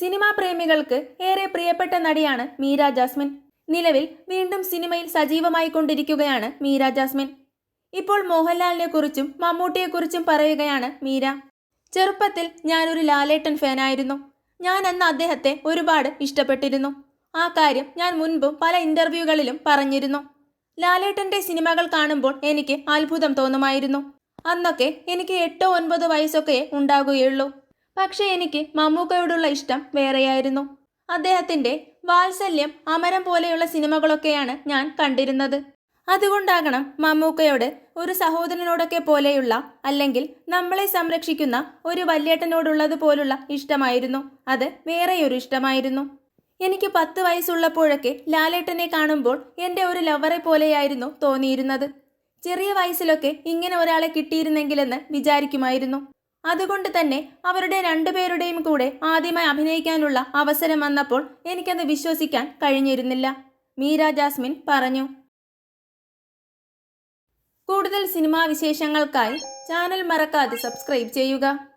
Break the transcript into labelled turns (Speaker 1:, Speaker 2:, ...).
Speaker 1: Cinema പ്രേമികൾക്ക് ഏറെ പ്രിയപ്പെട്ട നടിയാണ് മീര ജാസ്മിൻ. നിലവിൽ വീണ്ടും സിനിമയിൽ സജീവമായി കൊണ്ടിരിക്കുകയാണ് മീര ജാസ്മിൻ. ഇപ്പോൾ മോഹൻലാലിനെ കുറിച്ചും മമ്മൂട്ടിയെക്കുറിച്ചും പറയുകയാണ് മീര. ചെറുപ്പത്തിൽ ഞാനൊരു ലാലേട്ടൻ ഫാനായിരുന്നു. ഞാൻ അന്ന് അദ്ദേഹത്തെ ഒരുപാട് ഇഷ്ടപ്പെട്ടിരുന്നു. ആ കാര്യം ഞാൻ മുൻപും പല ഇന്റർവ്യൂകളിലും പറഞ്ഞിരുന്നു. ലാലേട്ടന്റെ സിനിമകൾ കാണുമ്പോൾ എനിക്ക് അത്ഭുതം തോന്നുമായിരുന്നു. അന്നൊക്കെ എനിക്ക് എട്ടോ ഒൻപതോ വയസ്സൊക്കെ ഉണ്ടാകുകയുള്ളൂ. പക്ഷേ എനിക്ക് മമ്മൂക്കയോടുള്ള ഇഷ്ടം വേറെയായിരുന്നു. അദ്ദേഹത്തിന്റെ വാത്സല്യം അമരം പോലെയുള്ള സിനിമകളൊക്കെയാണ് ഞാൻ കണ്ടിരുന്നത്. അതുകൊണ്ടാകണം മമ്മൂക്കയോട് ഒരു സഹോദരനോടൊക്കെ പോലെയുള്ള അല്ലെങ്കിൽ നമ്മളെ സംരക്ഷിക്കുന്ന ഒരു വല്യേട്ടനോടുള്ളത് പോലുള്ള ഇഷ്ടമായിരുന്നു. അത് വേറെയൊരു ഇഷ്ടമായിരുന്നു. എനിക്ക് പത്ത് വയസ്സുള്ളപ്പോഴൊക്കെ ലാലേട്ടനെ കാണുമ്പോൾ എന്റെ ഒരു ലവറെ പോലെയായിരുന്നു തോന്നിയിരുന്നത്. ചെറിയ വയസ്സിലൊക്കെ ഇങ്ങനെ ഒരാളെ കിട്ടിയിരുന്നെങ്കിലെന്ന് വിചാരിക്കുമായിരുന്നു. അതുകൊണ്ട് തന്നെ അവരുടെ രണ്ടുപേരുടെയും കൂടെ ആദ്യമായി അഭിനയിക്കാനുള്ള അവസരം വന്നപ്പോൾ എനിക്കത് വിശ്വസിക്കാൻ കഴിഞ്ഞിരുന്നില്ല. മീര ജാസ്മിൻ പറഞ്ഞു. കൂടുതൽ സിനിമാ വിശേഷങ്ങൾക്കായി ചാനൽ മറക്കാതെ സബ്സ്ക്രൈബ് ചെയ്യുക.